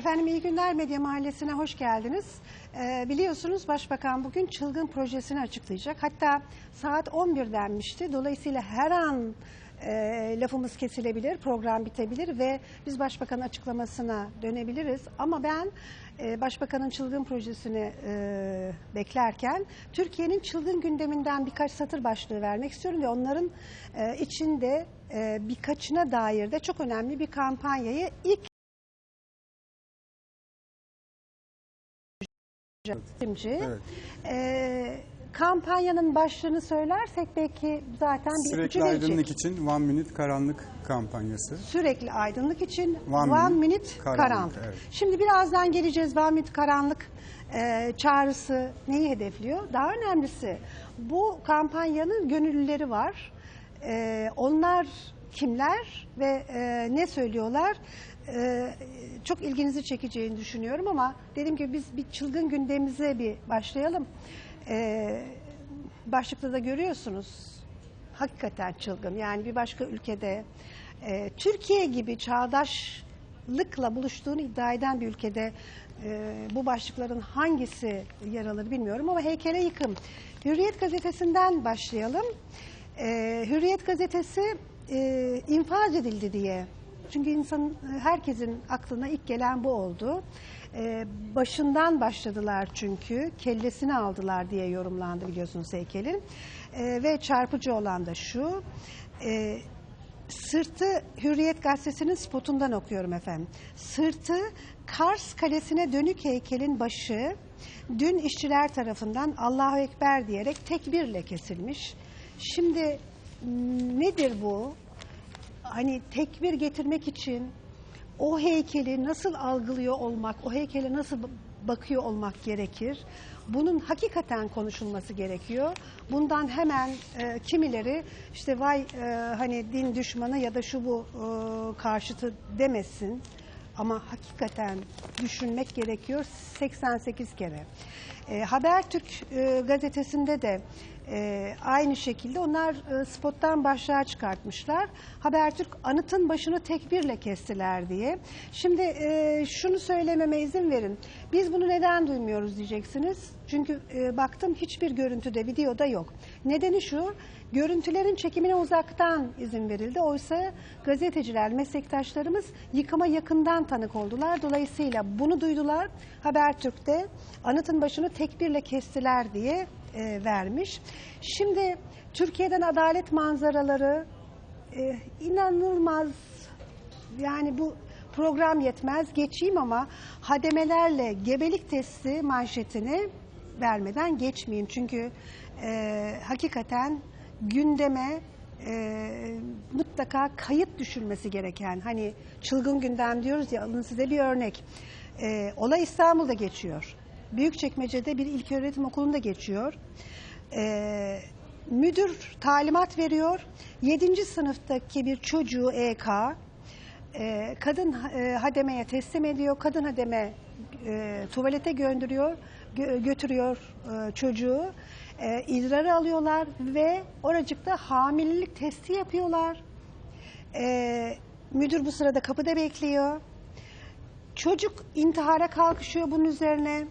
Efendim iyi günler Medya Mahallesi'ne hoş geldiniz. Ee, biliyorsunuz Başbakan bugün çılgın projesini açıklayacak. Hatta saat 11 denmişti. Dolayısıyla her an e, lafımız kesilebilir, program bitebilir ve biz Başbakanın açıklamasına dönebiliriz. Ama ben e, Başbakanın çılgın projesini e, beklerken Türkiye'nin çılgın gündeminden birkaç satır başlığı vermek istiyorum ve onların e, içinde e, birkaçına dair de çok önemli bir kampanyayı ilk Şimdi Evet. e, kampanyanın başlığını söylersek belki zaten bir Sürekli ipucu verecek. aydınlık için One Minute Karanlık kampanyası. Sürekli aydınlık için One One, minute Minute, karanlık, karanlık. evet. Şimdi birazdan geleceğiz One Minute karanlık e, çağrısı neyi hedefliyor? Daha önemlisi bu kampanyanın gönüllüleri var. E, onlar kimler ve e, ne söylüyorlar? E, çok ilginizi çekeceğini düşünüyorum ama dediğim gibi biz bir çılgın gündemimize bir başlayalım. E, başlıkta da görüyorsunuz hakikaten çılgın. Yani bir başka ülkede e, Türkiye gibi çağdaşlıkla buluştuğunu iddia eden bir ülkede e, bu başlıkların hangisi yer alır bilmiyorum ama heykele yıkım. Hürriyet gazetesinden başlayalım. E, Hürriyet gazetesi e, infaz edildi diye. Çünkü insanın herkesin aklına ilk gelen bu oldu. E, başından başladılar çünkü kellesini aldılar diye yorumlandı biliyorsunuz heykelin. E, ve çarpıcı olan da şu. E, sırtı Hürriyet gazetesinin spotundan okuyorum efendim. Sırtı Kars Kalesi'ne dönük heykelin başı dün işçiler tarafından Allahu Ekber diyerek tekbirle kesilmiş. Şimdi nedir bu? Hani tekbir getirmek için o heykeli nasıl algılıyor olmak, o heykele nasıl bakıyor olmak gerekir. Bunun hakikaten konuşulması gerekiyor. Bundan hemen e, kimileri işte vay e, hani din düşmanı ya da şu bu e, karşıtı demesin. Ama hakikaten düşünmek gerekiyor 88 kere. E, Habertürk e, gazetesinde de e, aynı şekilde onlar e, spottan başlığa çıkartmışlar. Habertürk anıtın başını tekbirle kestiler diye. Şimdi e, şunu söylememe izin verin. Biz bunu neden duymuyoruz diyeceksiniz. Çünkü e, baktım hiçbir görüntüde, videoda yok. Nedeni şu, görüntülerin çekimine uzaktan izin verildi. Oysa gazeteciler, meslektaşlarımız yıkıma yakından tanık oldular. Dolayısıyla bunu duydular. Habertürk'te anıtın başını tekbirle kestiler diye e, vermiş. Şimdi Türkiye'den adalet manzaraları e, inanılmaz yani bu program yetmez geçeyim ama hademelerle gebelik testi manşetini vermeden geçmeyeyim. Çünkü e, hakikaten gündeme e, mutlaka kayıt düşülmesi gereken hani çılgın gündem diyoruz ya alın size bir örnek. E, olay İstanbul'da geçiyor. Büyükçekmece'de bir ilköğretim okulunda geçiyor. E, müdür talimat veriyor. 7. sınıftaki bir çocuğu EK e, kadın e, hademeye teslim ediyor. Kadın hademe e, tuvalete gönderiyor, gö- götürüyor e, çocuğu. E, idrarı alıyorlar ve oracıkta hamilelik testi yapıyorlar. E, müdür bu sırada kapıda bekliyor. Çocuk intihara kalkışıyor bunun üzerine.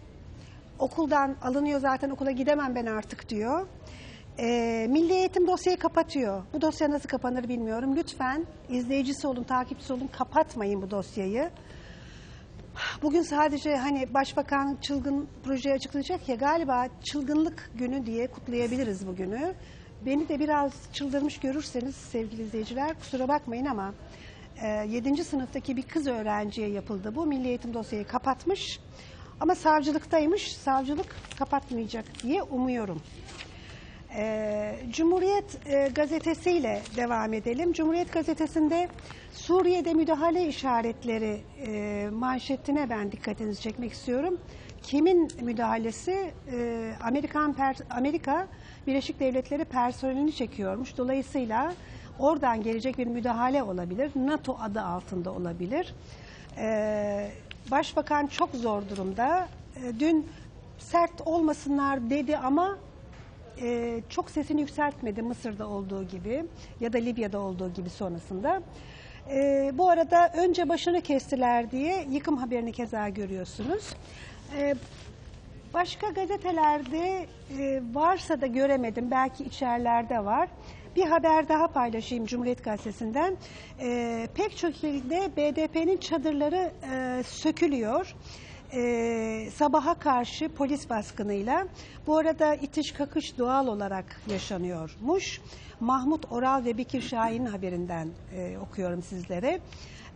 Okuldan alınıyor zaten okula gidemem ben artık diyor. Ee, Milli Eğitim dosyayı kapatıyor. Bu dosya nasıl kapanır bilmiyorum. Lütfen izleyicisi olun, takipçisi olun. Kapatmayın bu dosyayı. Bugün sadece hani başbakan çılgın projeyi açıklayacak ya galiba çılgınlık günü diye kutlayabiliriz bugünü. Beni de biraz çıldırmış görürseniz sevgili izleyiciler kusura bakmayın ama 7. sınıftaki bir kız öğrenciye yapıldı bu. Milli Eğitim dosyayı kapatmış ama savcılıktaymış. Savcılık kapatmayacak diye umuyorum. Ee, Cumhuriyet e, gazetesiyle devam edelim. Cumhuriyet gazetesinde Suriye'de müdahale işaretleri e, manşetine ben dikkatinizi çekmek istiyorum. Kimin müdahalesi? Ee, Amerikan per- Amerika Birleşik Devletleri personelini çekiyormuş. Dolayısıyla oradan gelecek bir müdahale olabilir. NATO adı altında olabilir. Ee, Başbakan çok zor durumda. Ee, dün sert olmasınlar dedi ama e, çok sesini yükseltmedi Mısır'da olduğu gibi ya da Libya'da olduğu gibi sonrasında. Ee, bu arada önce başını kestiler diye yıkım haberini keza görüyorsunuz. Başka gazetelerde e, varsa da göremedim. Belki içerilerde var. Bir haber daha paylaşayım Cumhuriyet Gazetesi'nden. Ee, pek çok ilde BDP'nin çadırları e, sökülüyor. Ee, sabaha karşı polis baskınıyla. Bu arada itiş kakış doğal olarak yaşanıyormuş. Mahmut Oral ve Bekir Şahin'in haberinden e, okuyorum sizlere.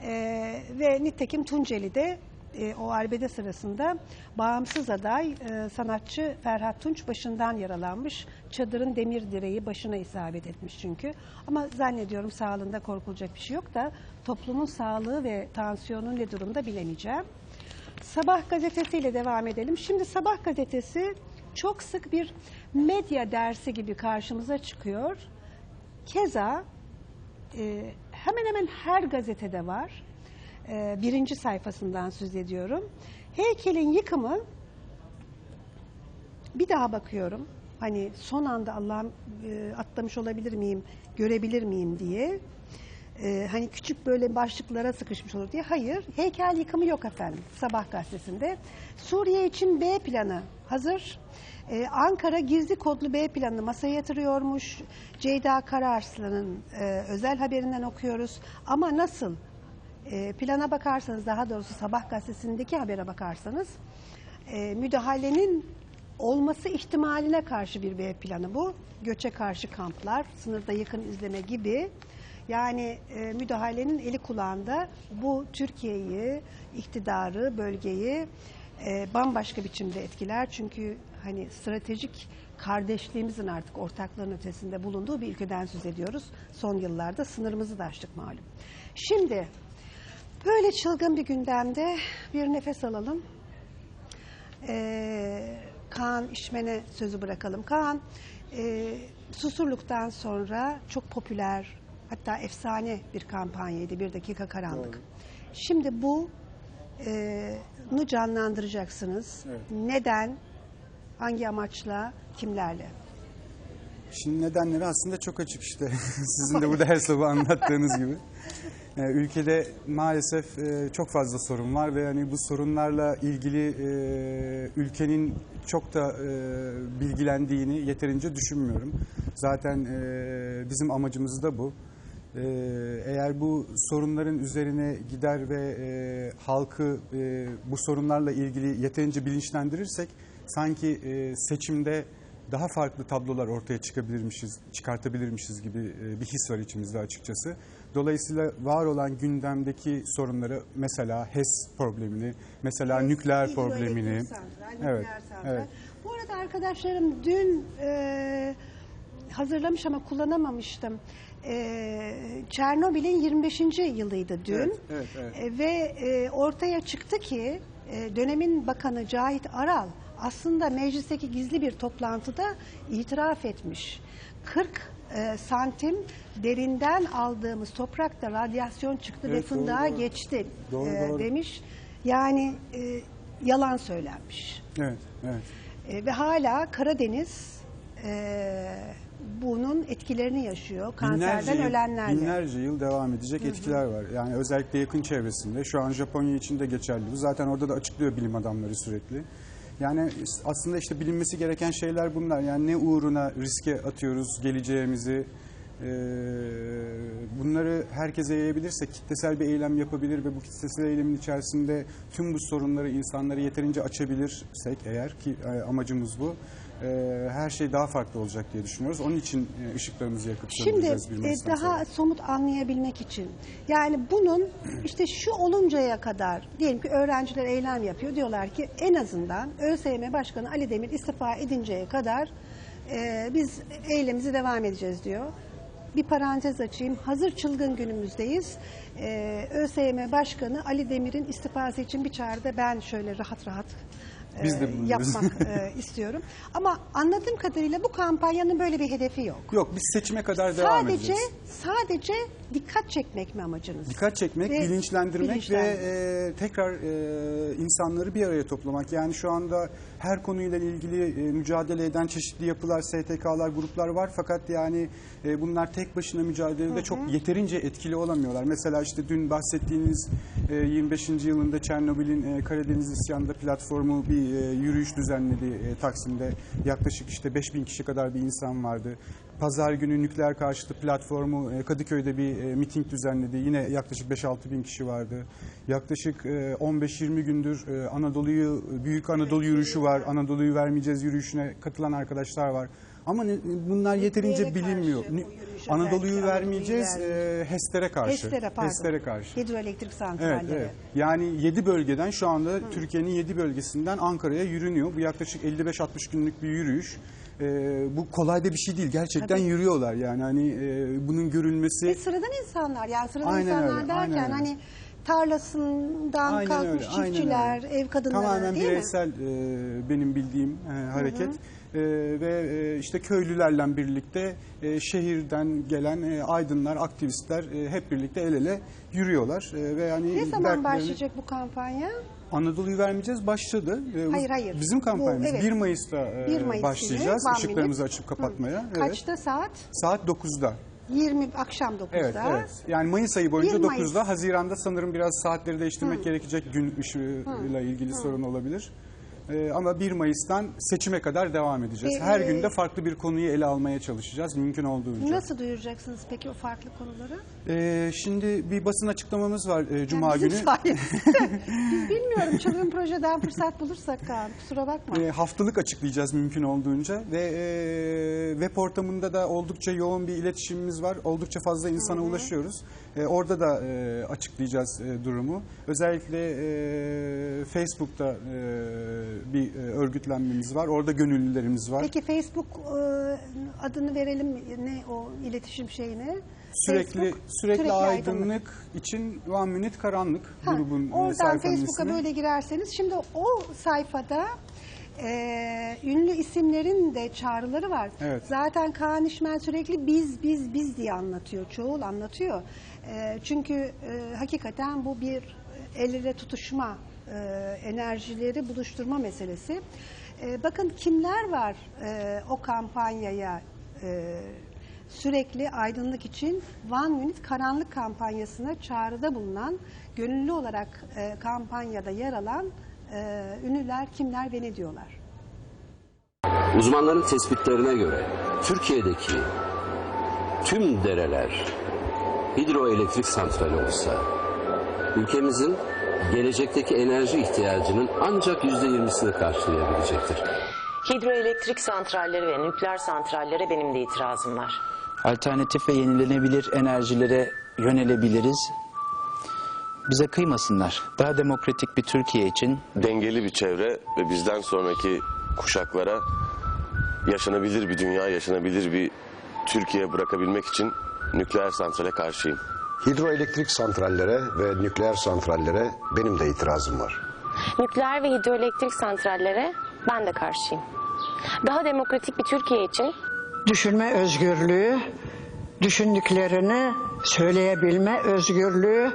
Ee, ve nitekim Tunceli'de e, o arbede sırasında bağımsız aday e, sanatçı Ferhat Tunç başından yaralanmış. Çadırın demir direği başına isabet etmiş çünkü. Ama zannediyorum sağlığında korkulacak bir şey yok da toplumun sağlığı ve tansiyonu ne durumda bilemeyeceğim. Sabah gazetesiyle devam edelim. Şimdi Sabah gazetesi çok sık bir medya dersi gibi karşımıza çıkıyor. Keza e, hemen hemen her gazetede var. E, birinci sayfasından söz ediyorum. Heykelin yıkımı bir daha bakıyorum. Hani son anda Allah'ım e, atlamış olabilir miyim, görebilir miyim diye. E, hani küçük böyle başlıklara sıkışmış olur diye. Hayır, heykel yıkımı yok efendim Sabah gazetesinde. Suriye için B planı hazır. E, Ankara gizli kodlu B planını masaya yatırıyormuş. Ceyda Kararslan'ın e, özel haberinden okuyoruz. Ama nasıl? E, plana bakarsanız daha doğrusu Sabah gazetesindeki habere bakarsanız e, müdahalenin olması ihtimaline karşı bir B planı bu. Göçe karşı kamplar, sınırda yakın izleme gibi. Yani e, müdahalenin eli kulağında bu Türkiye'yi, iktidarı, bölgeyi e, bambaşka biçimde etkiler. Çünkü hani stratejik kardeşliğimizin artık ortaklığın ötesinde bulunduğu bir ülkeden söz ediyoruz. Son yıllarda sınırımızı da aştık malum. Şimdi böyle çılgın bir gündemde bir nefes alalım. Ee, Kaan İşmen'e sözü bırakalım. Kaan, e, Susurluk'tan sonra çok popüler, hatta efsane bir kampanyaydı, Bir Dakika Karanlık. Şimdi bu e, nu canlandıracaksınız. Evet. Neden, hangi amaçla, kimlerle? Şimdi nedenleri aslında çok açık işte. Sizin de burada her sabah anlattığınız gibi. Ee, ülkede maalesef e, çok fazla sorun var ve hani bu sorunlarla ilgili e, ülkenin çok da e, bilgilendiğini yeterince düşünmüyorum. Zaten bizim amacımız da bu. Eğer bu sorunların üzerine gider ve halkı bu sorunlarla ilgili yeterince bilinçlendirirsek sanki seçimde daha farklı tablolar ortaya çıkabilirmişiz, çıkartabilirmişiz gibi bir his var içimizde açıkçası. Dolayısıyla var olan gündemdeki sorunları mesela HES problemini, mesela nükleer problemini. Santral, nükleer Evet, santral. evet. Bu arada arkadaşlarım dün e, hazırlamış ama kullanamamıştım. E, Çernobil'in 25. yılıydı dün. Evet, evet, evet. E, ve e, ortaya çıktı ki e, dönemin bakanı Cahit Aral aslında meclisteki gizli bir toplantıda itiraf etmiş. 40 e, santim derinden aldığımız toprakta radyasyon çıktı ve Evet, doğru, fındığa doğru. geçti Doğru, e, doğru. demiş. Yani e, yalan söylenmiş. Evet, evet. E, ve hala Karadeniz e, bunun etkilerini yaşıyor. Kanserden ölenlerle. binlerce yıl devam edecek etkiler var. Yani özellikle yakın çevresinde. Şu an Japonya için de geçerli bu. Zaten orada da açıklıyor bilim adamları sürekli. Yani aslında işte bilinmesi gereken şeyler bunlar. Yani ne uğruna riske atıyoruz geleceğimizi. Bunları herkese yayabilirsek kitlesel bir eylem yapabilir ve bu kitlesel eylemin içerisinde tüm bu sorunları insanlara yeterince açabilirsek eğer ki amacımız bu. E, her şey daha farklı olacak diye düşünüyoruz. Onun için e, ışıklarımızı yakıp Şimdi e, daha sonra. somut anlayabilmek için yani bunun işte şu oluncaya kadar diyelim ki öğrenciler eylem yapıyor diyorlar ki en azından ÖSYM Başkanı Ali Demir istifa edinceye kadar e, biz eylemimizi devam edeceğiz diyor. Bir parantez açayım. Hazır çılgın günümüzdeyiz. Ee, ÖSYM Başkanı Ali Demir'in istifası için bir çağrıda ben şöyle rahat rahat Biz de bulunuyoruz. yapmak e, istiyorum. Ama anladığım kadarıyla bu kampanyanın böyle bir hedefi yok. Yok biz seçime kadar devam Sadece edeceğiz. sadece dikkat çekmek mi amacınız? Dikkat çekmek, Ve bilinçlendirmek bilinçlendirmek. ve e, tekrar e, insanları bir araya toplamak. Yani şu anda her konuyla ilgili e, mücadele eden çeşitli yapılar, STK'lar, gruplar var. Fakat yani e, bunlar tek başına mücadelede çok yeterince etkili olamıyorlar. Mesela işte dün bahsettiğiniz e, 25. yılında Çernobil'in e, Karadeniz İsyanı'nda platformu bir e, yürüyüş düzenledi e, Taksim'de. Yaklaşık işte 5000 kişi kadar bir insan vardı. Pazar günü nükleer karşıtı platformu e, Kadıköy'de bir e, miting düzenledi. Yine yaklaşık 5-6 bin kişi vardı. Yaklaşık e, 15-20 gündür e, Anadolu'yu, Büyük Anadolu yürüyüşü var. Anadolu'yu vermeyeceğiz yürüyüşüne katılan arkadaşlar var. Ama bunlar yeterince bilinmiyor. Anadolu'yu vermeyeceğiz, e, HES'lere karşı. HES'lere pardon. HES'lere karşı. Hidroelektrik Evet, santralleri. evet. Yani 7 bölgeden şu anda Türkiye'nin 7 bölgesinden Ankara'ya yürünüyor. Bu yaklaşık 55-60 günlük bir yürüyüş. Ee, bu kolay da bir şey değil. Gerçekten Tabii. yürüyorlar yani hani e, bunun görülmesi. Ve sıradan insanlar yani sıradan Aynen insanlar öyle, derken aynen hani tarlasından Aynen kalkmış öyle, çiftçiler, öyle. ev kadınları Tamamen değil mi? bireysel e, benim bildiğim e, hareket. E, ve e, işte köylülerle birlikte e, şehirden gelen e, aydınlar, aktivistler e, hep birlikte el ele yürüyorlar. E, ve yani Ne zaman dertlerini- başlayacak bu kampanya? Anadolu'yu vermeyeceğiz başladı. Ee, bu Hayır, hayır. Bizim Bu, kampanyamız evet. 1 Mayıs'ta e, 1 Mayıs başlayacağız. Işıklarımızı Minute. açıp kapatmaya. Evet. Kaçta saat? Saat 9'da. 20 akşam 9'da. Evet, evet. Yani Mayıs ayı boyunca 1 Mayıs. 9'da. Haziran'da sanırım biraz saatleri değiştirmek gerekecek. Gün ışığıyla ilgili sorun olabilir. Ee, ama 1 Mayıs'tan seçime kadar devam edeceğiz. Ee, Her e, günde farklı bir konuyu ele almaya çalışacağız mümkün olduğunca. Nasıl duyuracaksınız peki o farklı konuları? Ee, şimdi bir basın açıklamamız var e, Cuma Yani günü. sayemizde. Biz bilmiyorum çılgın projeden fırsat bulursak Kaan kusura bakma. E, haftalık açıklayacağız mümkün olduğunca ve e, web ortamında da oldukça yoğun bir iletişimimiz var. Oldukça fazla insana ulaşıyoruz. E, orada da e, açıklayacağız e, durumu. Özellikle e, Facebook'ta e, bir e, örgütlenmemiz var. Orada gönüllülerimiz var. Peki Facebook e, adını verelim ne o iletişim şeyine? Sürekli Facebook, sürekli, aydınlık, için One Minute Karanlık Ha, grubun e, oradan sayfanın Facebook'a böyle girerseniz şimdi o sayfada e, ünlü isimlerin de çağrıları var. Evet. Zaten Kaan İşmen sürekli biz biz biz diye anlatıyor. Çoğul anlatıyor. E, çünkü e, hakikaten bu bir el ele tutuşma e, enerjileri buluşturma meselesi. E, bakın kimler var e, o kampanyaya e, sürekli aydınlık için One Minute Karanlık kampanyasına çağrıda bulunan, gönüllü olarak e, kampanyada yer alan e, ünlüler kimler ve ne diyorlar? Uzmanların tespitlerine göre Türkiye'deki tüm dereler hidroelektrik santrali olsa ülkemizin gelecekteki enerji ihtiyacının ancak yüzde yirmisini karşılayabilecektir. Hidroelektrik santralleri ve nükleer santrallere benim de itirazım var. alternatif ve yenilenebilir enerjilere yönelebiliriz. Bize kıymasınlar. Daha demokratik bir Türkiye için dengeli bir çevre ve bizden sonraki kuşaklara yaşanabilir bir dünya, yaşanabilir bir Türkiye bırakabilmek için nükleer santrale karşıyım. Hidroelektrik santrallere ve nükleer santrallere benim de itirazım var. Nükleer ve hidroelektrik santrallere ben de karşıyım. Daha demokratik bir Türkiye için düşünme özgürlüğü, düşündüklerini söyleyebilme özgürlüğü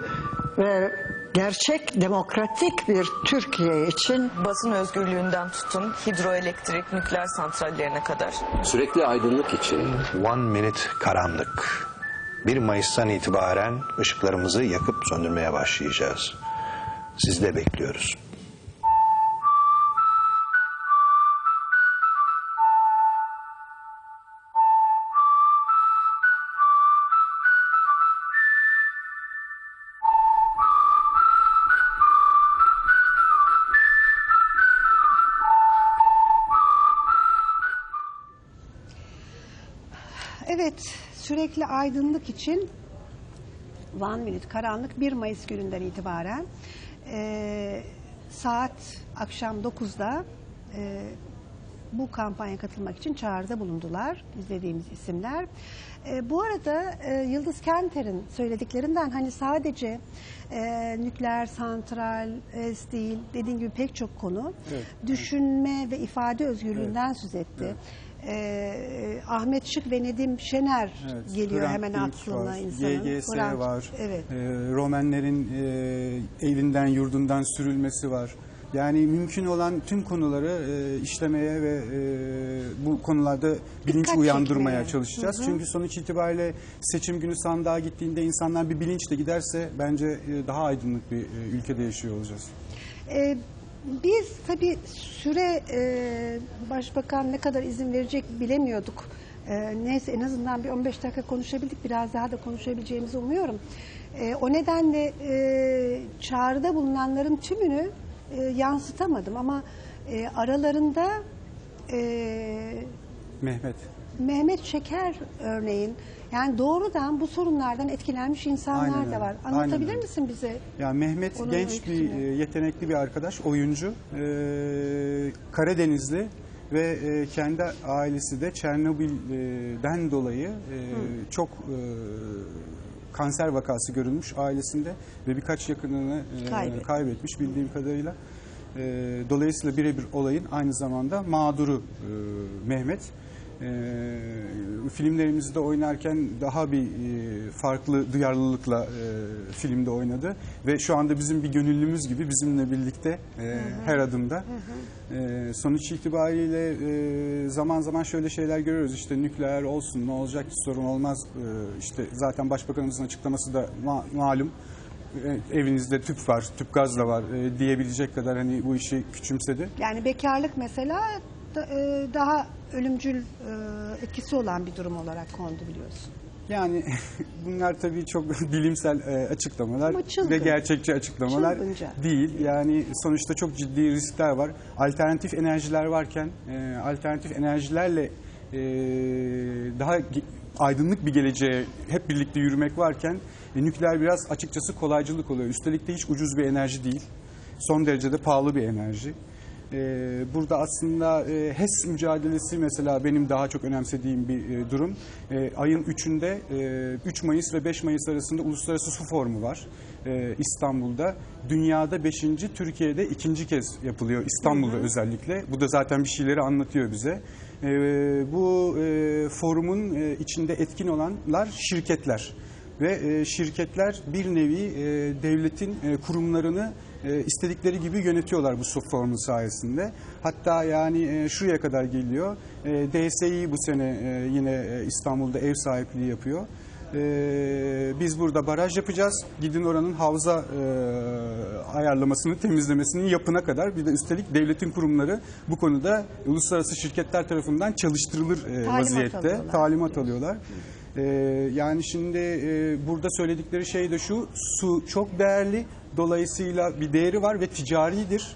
ve gerçek demokratik bir Türkiye için basın özgürlüğünden tutun hidroelektrik, nükleer santrallerine kadar. Sürekli aydınlık için One Minute Karanlık. 1 Mayıs'tan itibaren ışıklarımızı yakıp söndürmeye başlayacağız. Sizi de bekliyoruz. Evet, sürekli aydınlık için One Minute Karanlık 1 Mayıs gününden itibaren e, saat akşam 9'da e, bu kampanya katılmak için çağrıda bulundular izlediğimiz isimler. E, bu arada e, Yıldız Kenter'in söylediklerinden hani sadece e, nükleer santral e, değil dediğim gibi pek çok konu düşünme ve ifade özgürlüğünden söz etti. E, Ahmet Şık ve Nedim Şener Evet, geliyor Hrant hemen aklına var, insanın. YGS Hrant- var. Evet. Ee, Romenlerin e, evinden yurdundan sürülmesi var. Yani mümkün olan tüm konuları e, işlemeye ve e, bu konularda bilinç Dikkat uyandırmaya çekmeye. çalışacağız. Hı hı. Çünkü sonuç itibariyle seçim günü sandığa gittiğinde insanlar bir bilinçle giderse bence e, daha aydınlık bir e, ülkede yaşıyor olacağız. Ee, biz tabii süre e, başbakan ne kadar izin verecek bilemiyorduk. Ee, neyse en azından bir 15 dakika konuşabildik. Biraz daha da konuşabileceğimizi umuyorum. Ee, o nedenle e, çağrıda bulunanların tümünü e, yansıtamadım ama e, aralarında e, Mehmet. Mehmet Şeker örneğin yani doğrudan bu sorunlardan etkilenmiş insanlar Aynen da öyle. var. Aynen Anlatabilir öyle. misin bize? Ya Mehmet Onun genç bir öyküsünü. e, yetenekli bir arkadaş, oyuncu. Ee, Karadenizli ve e, kendi ailesi de Çernobil'den dolayı e, çok e, kanser vakası görülmüş ailesinde ve birkaç yakınını e, Kaybetmiş. kaybetmiş bildiğim kadarıyla. E, dolayısıyla birebir olayın aynı zamanda mağduru e, Mehmet. E, filmlerimizde oynarken daha bir e, farklı duyarlılıkla e, filmde oynadı. Ve şu anda bizim bir gönüllümüz gibi bizimle birlikte e, her adımda. E, sonuç itibariyle e, zaman zaman şöyle şeyler görüyoruz. İşte nükleer olsun ne olacak ki sorun olmaz. E, işte zaten başbakanımızın açıklaması da ma- malum. E, evinizde tüp var tüp gaz da var e, diyebilecek kadar hani bu işi küçümsedi. Yani bekarlık mesela da- e, daha ölümcül e, etkisi olan bir durum olarak kondu biliyorsun. Yani bunlar tabii çok bilimsel e, açıklamalar Ama çılgın. ve gerçekçi açıklamalar Çılgınca. değil. Yani sonuçta çok ciddi riskler var. Alternatif enerjiler varken e, alternatif enerjilerle e, daha aydınlık bir geleceğe hep birlikte yürümek varken e, nükleer biraz açıkçası kolaycılık oluyor. Üstelik de hiç ucuz bir enerji değil. Son derecede pahalı bir enerji. Ee, burada aslında e, HES mücadelesi mesela benim daha çok önemsediğim bir e, durum. E, ayın 3'ünde e, 3 Mayıs ve 5 Mayıs arasında Uluslararası Su Forumu var e, İstanbul'da. Dünyada 5. Türkiye'de ikinci kez yapılıyor İstanbul'da özellikle. Bu da zaten bir şeyleri anlatıyor bize. E, bu e, forumun e, içinde etkin olanlar şirketler ve e, şirketler bir nevi e, devletin e, kurumlarını e, istedikleri gibi yönetiyorlar bu su formu sayesinde. Hatta yani e, şuraya kadar geliyor. E, DSİ bu sene e, yine e, İstanbul'da ev sahipliği yapıyor. E, biz burada baraj yapacağız. Gidin oranın havza e, ayarlamasını, temizlemesini yapına kadar. Bir de üstelik devletin kurumları bu konuda uluslararası şirketler tarafından çalıştırılır e, Talimat vaziyette. alıyorlar. Talimat alıyorlar. Ee, yani şimdi e, burada söyledikleri şey de şu, su çok değerli, dolayısıyla bir değeri var ve ticaridir.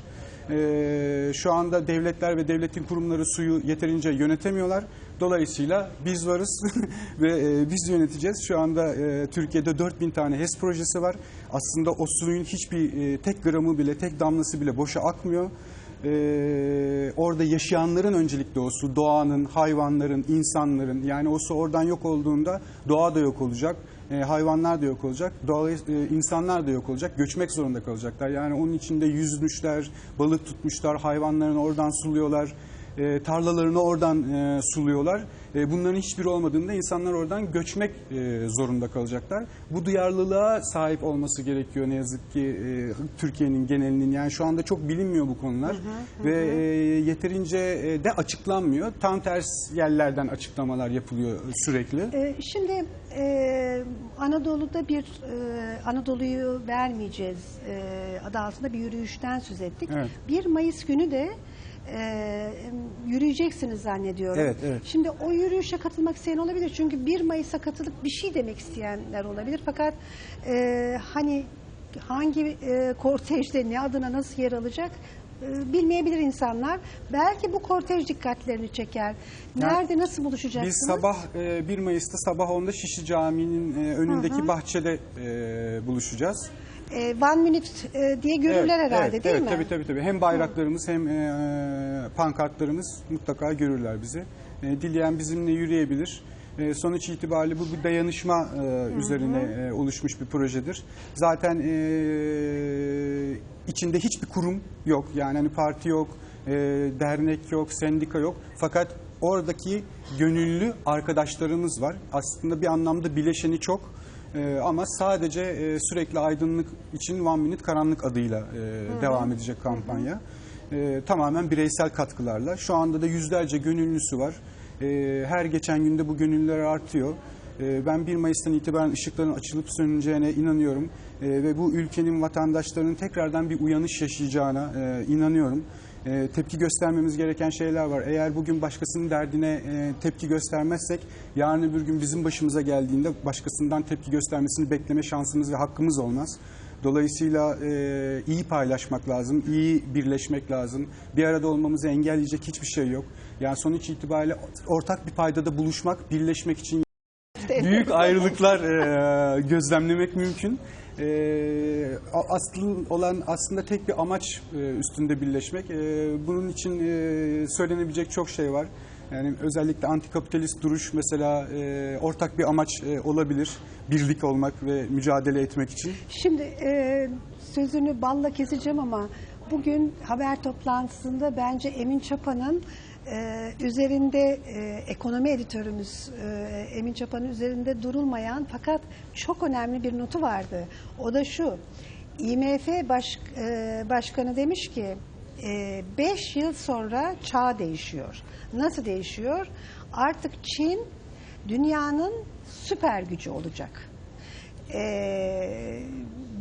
Ee, şu anda devletler ve devletin kurumları suyu yeterince yönetemiyorlar. Dolayısıyla biz varız ve e, biz yöneteceğiz. Şu anda e, Türkiye'de 4000 tane HES projesi var. Aslında o suyun hiçbir e, tek gramı bile, tek damlası bile boşa akmıyor. Ee, orada yaşayanların öncelikle o su, doğanın, hayvanların, insanların yani o su oradan yok olduğunda doğa da yok olacak, e, hayvanlar da yok olacak, doğa, e, insanlar da yok olacak, göçmek zorunda kalacaklar. Yani onun içinde yüzmüşler, balık tutmuşlar, hayvanlarını oradan suluyorlar, e, tarlalarını oradan e, suluyorlar. E, bunların hiçbiri olmadığında insanlar oradan göçmek e, zorunda kalacaklar. Bu duyarlılığa sahip olması gerekiyor ne yazık ki e, Türkiye'nin genelinin. Yani şu anda çok bilinmiyor bu konular ve e, yeterince e, de açıklanmıyor. Tam ters yerlerden açıklamalar yapılıyor sürekli. Ee, şimdi e, Anadolu'da bir e, Anadolu'yu vermeyeceğiz e, adı altında bir yürüyüşten söz ettik. Evet. 1 Mayıs günü de e, yürüyeceksiniz zannediyorum. Evet, evet. Şimdi o yürüyüşe katılmak isteyen olabilir. Çünkü 1 Mayıs'a katılıp bir şey demek isteyenler olabilir. Fakat e, hani hangi e, kortejde ne adına nasıl yer alacak e, bilmeyebilir insanlar. Belki bu kortej dikkatlerini çeker. Nerede nasıl buluşacaksınız? Biz sabah e, 1 Mayıs'ta sabah 10'da Şişli Camii'nin e, önündeki bahçede e, buluşacağız. E, One Minute e, diye görürler herhalde evet, değil evet, mi? Tabii tabii tabii. Hem bayraklarımız hem e, pankartlarımız mutlaka görürler bizi. E, dileyen bizimle yürüyebilir. E, sonuç itibariyle bu bir dayanışma e, üzerine e, oluşmuş bir projedir. Zaten e, içinde hiçbir kurum yok. Yani hani parti yok, e, dernek yok, sendika yok. Fakat oradaki gönüllü arkadaşlarımız var. Aslında bir anlamda bileşeni çok. Ee, ama sadece e, sürekli aydınlık için One Minute Karanlık adıyla e, devam edecek kampanya. Ee, tamamen bireysel katkılarla. Şu anda da yüzlerce gönüllüsü var. Ee, her geçen günde bu gönüllüler artıyor. Ben 1 Mayıs'tan itibaren ışıkların açılıp söneceğine inanıyorum. Ve bu ülkenin vatandaşlarının tekrardan bir uyanış yaşayacağına e, inanıyorum. E, tepki göstermemiz gereken şeyler var. Eğer bugün başkasının derdine e, tepki göstermezsek yarın öbür gün bizim başımıza geldiğinde başkasından tepki göstermesini bekleme şansımız ve hakkımız olmaz. Dolayısıyla e, iyi paylaşmak lazım, iyi birleşmek lazım. Bir arada olmamızı engelleyecek hiçbir şey yok. Yani sonuç itibariyle ortak bir paydada buluşmak, birleşmek için büyük ayrılıklar e, gözlemlemek mümkün. E, asıl olan aslında tek bir amaç e, üstünde birleşmek. E, bunun için e, söylenebilecek çok şey var. Yani özellikle antikapitalist duruş mesela e, ortak bir amaç e, olabilir. Birlik olmak ve mücadele etmek için. Şimdi e, sözünü balla keseceğim ama bugün haber toplantısında bence Emin Çapa'nın e, üzerinde e, ekonomi editörümüz e, Emin Çapa'nın üzerinde durulmayan fakat çok önemli bir notu vardı. O da şu. IMF baş, e, başkanı demiş ki 5 yıl sonra çağ değişiyor. Nasıl değişiyor? Artık Çin dünyanın süper gücü olacak.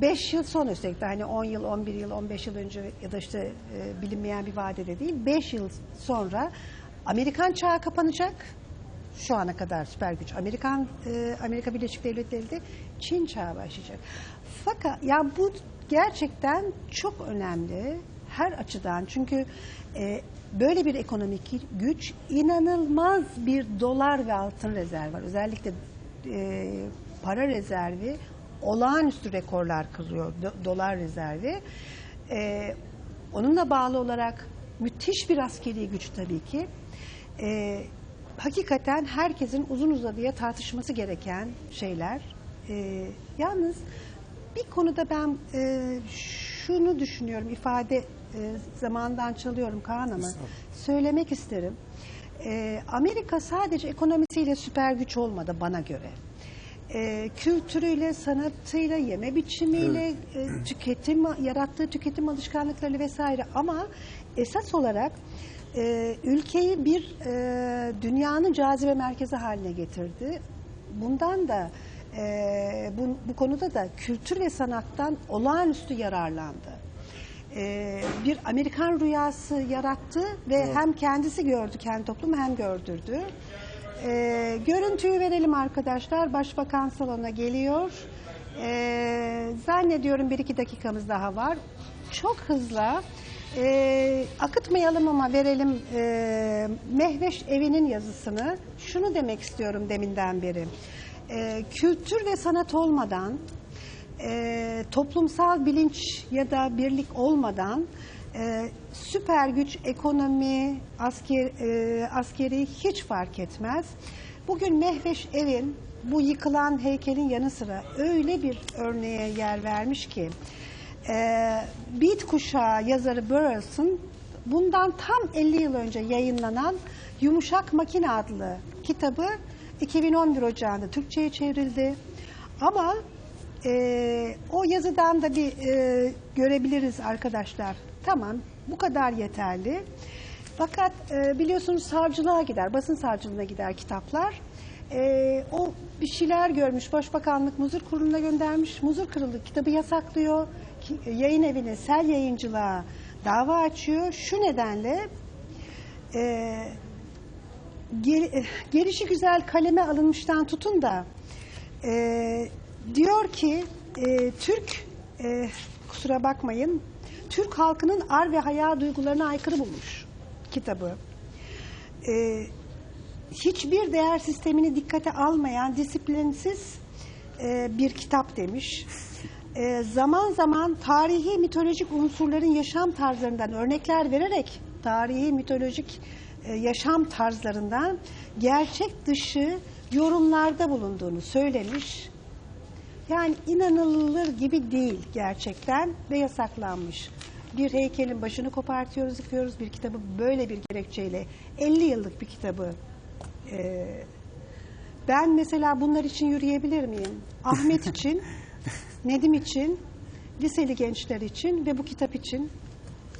5 yıl sonra üstelik de hani 10 yıl, 11 yıl, 15 yıl önce ya da işte e, bilinmeyen bir vadede değil. 5 yıl sonra Amerikan çağı kapanacak. Şu ana kadar süper güç Amerikan e, Amerika Birleşik Devletleri'de Çin çağı başlayacak. Fakat ya bu gerçekten çok önemli her açıdan. Çünkü e, böyle bir ekonomik güç inanılmaz bir dolar ve altın rezervi var. Özellikle e, para rezervi olağanüstü rekorlar kırıyor do- dolar rezervi. E, onunla bağlı olarak müthiş bir askeri güç tabii ki. E, hakikaten herkesin uzun uzadıya tartışması gereken şeyler. E, yalnız bir konuda ben e, şunu düşünüyorum ifade e, zamandan çalıyorum Kaan ama söylemek isterim. E, Amerika sadece ekonomisiyle süper güç olmadı bana göre. E, kültürüyle, sanatıyla, yeme biçimiyle, e, tüketim yarattığı tüketim alışkanlıkları vesaire ama esas olarak e, ülkeyi bir e, dünyanın cazibe merkezi haline getirdi. Bundan da e, bu, bu konuda da kültür ve sanattan olağanüstü yararlandı. E, bir Amerikan rüyası yarattı ve hem kendisi gördü kendi toplumu hem gördürdü. E, görüntüyü verelim arkadaşlar. Başbakan salona geliyor. E, zannediyorum bir iki dakikamız daha var. Çok hızlı. E, akıtmayalım ama verelim e, Mehveş Evi'nin yazısını. Şunu demek istiyorum deminden beri. E, kültür ve sanat olmadan, e, toplumsal bilinç ya da birlik olmadan e, süper güç, ekonomi, asker, e, askeri hiç fark etmez. Bugün Mehveş Evin bu yıkılan heykelin yanı sıra öyle bir örneğe yer vermiş ki e, Beat Kuşağı yazarı Burroughs'ın bundan tam 50 yıl önce yayınlanan Yumuşak Makine adlı kitabı 2011 Ocağı'nda Türkçe'ye çevrildi. Ama e, o yazıdan da bir e, görebiliriz arkadaşlar. Tamam bu kadar yeterli. Fakat e, biliyorsunuz savcılığa gider, basın savcılığına gider kitaplar. E, o bir şeyler görmüş, Başbakanlık Muzur Kurulu'na göndermiş. Muzur Kurulu kitabı yasaklıyor. Ki, yayın evine, Sel Yayıncılığa dava açıyor. Şu nedenle e, gel, gelişi güzel kaleme alınmıştan tutun da e, diyor ki e, Türk e, kusura bakmayın Türk halkının ar ve hayal duygularına aykırı bulmuş kitabı. E, hiçbir değer sistemini dikkate almayan disiplinsiz e, bir kitap demiş. e, zaman zaman tarihi mitolojik unsurların yaşam tarzlarından örnekler vererek tarihi mitolojik e, yaşam tarzlarından gerçek dışı yorumlarda bulunduğunu söylemiş. Yani inanılır gibi değil gerçekten ve yasaklanmış. Bir heykelin başını kopartıyoruz, yıkıyoruz. Bir kitabı böyle bir gerekçeyle 50 yıllık bir kitabı e, ben mesela bunlar için yürüyebilir miyim? Ahmet için, Nedim için, liseli gençler için ve bu kitap için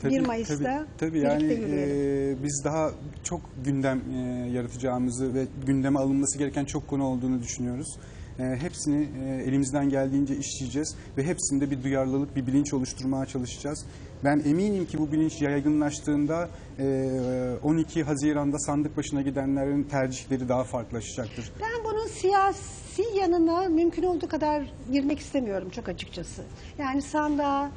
1 Mayıs'ta tabii, tabii yani e, biz daha çok gündem e, yaratacağımızı ve gündeme alınması gereken çok konu olduğunu düşünüyoruz. E, hepsini e, elimizden geldiğince işleyeceğiz ve hepsinde bir duyarlılık, bir bilinç oluşturmaya çalışacağız. Ben eminim ki bu bilinç yaygınlaştığında e, 12 Haziran'da sandık başına gidenlerin tercihleri daha farklılaşacaktır. Ben bunun siyasi yanına mümkün olduğu kadar girmek istemiyorum çok açıkçası. Yani sandığa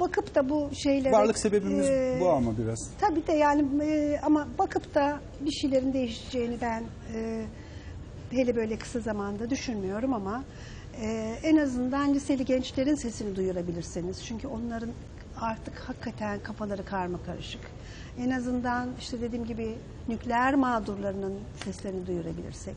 bakıp da bu şeylere... Varlık sebebimiz e, bu ama biraz. Tabii de yani e, ama bakıp da bir şeylerin değişeceğini ben e, hele böyle kısa zamanda düşünmüyorum ama e, en azından liseli gençlerin sesini duyurabilirseniz. Çünkü onların artık hakikaten kafaları karma karışık. En azından işte dediğim gibi nükleer mağdurlarının seslerini duyurabilirsek.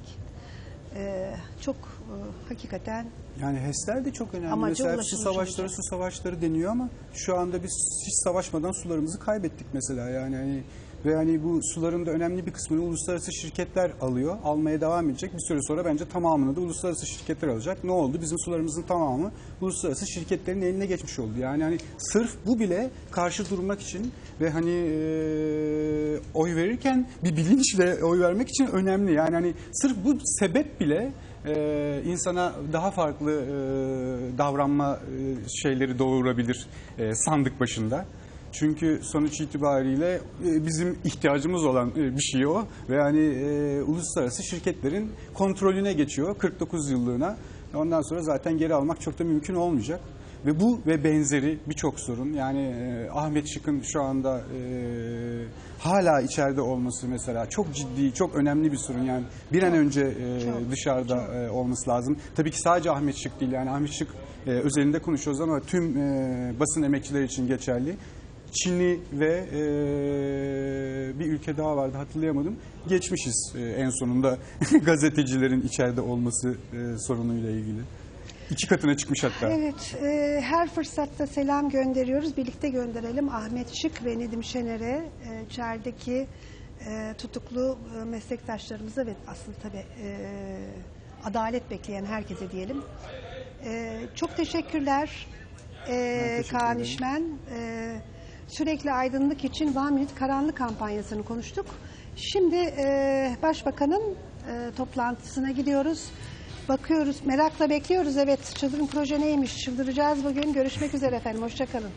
e, çok e, hakikaten Yani HES'ler de çok önemli. Amaca mesela su savaşları, olacak. su savaşları deniyor ama şu anda biz hiç savaşmadan sularımızı kaybettik mesela. Yani hani ve hani bu suların da önemli bir kısmını uluslararası şirketler alıyor. Almaya devam edecek. Bir süre sonra bence tamamını da uluslararası şirketler alacak. Ne oldu? Bizim sularımızın tamamı uluslararası şirketlerin eline geçmiş oldu. Yani hani sırf bu bile karşı durmak için ve hani e, oy verirken bir bilinçle oy vermek için önemli. Yani hani sırf bu sebep bile e, insana daha farklı e, davranma e, şeyleri doğurabilir e, sandık başında. Çünkü sonuç itibariyle e, bizim ihtiyacımız olan e, bir şey o ve yani e, uluslararası şirketlerin kontrolüne geçiyor 49 yıllığına. Ondan sonra zaten geri almak çok da mümkün olmayacak. Ve bu ve benzeri birçok sorun yani e, Ahmet Şık'ın şu anda e, hala içeride olması mesela çok ciddi, çok önemli bir sorun. Yani bir an önce e, dışarıda e, olması lazım. Tabii ki sadece Ahmet Şık değil yani Ahmet Şık e, özelinde konuşuyoruz ama tüm e, basın emekçileri için geçerli. Çinli ve e, bir ülke daha vardı hatırlayamadım. Geçmişiz e, en sonunda gazetecilerin içeride olması e, sorunuyla ilgili. İki katına çıkmış hatta. Evet, e, her fırsatta selam gönderiyoruz. Birlikte gönderelim Ahmet Şık ve Nedim Şener'e, e, içerideki e, tutuklu e, meslektaşlarımıza ve aslında tabii e, adalet bekleyen herkese diyelim. E, çok teşekkürler e, teşekkür Kaan. İşmen. E, sürekli aydınlık için One Minute Karanlık kampanyasını konuştuk. Şimdi e, Başbakan'ın e, toplantısına gidiyoruz. Bakıyoruz, merakla bekliyoruz. Evet, çılgın proje neymiş? Çıldıracağız bugün. Görüşmek üzere efendim. Hoşçakalın.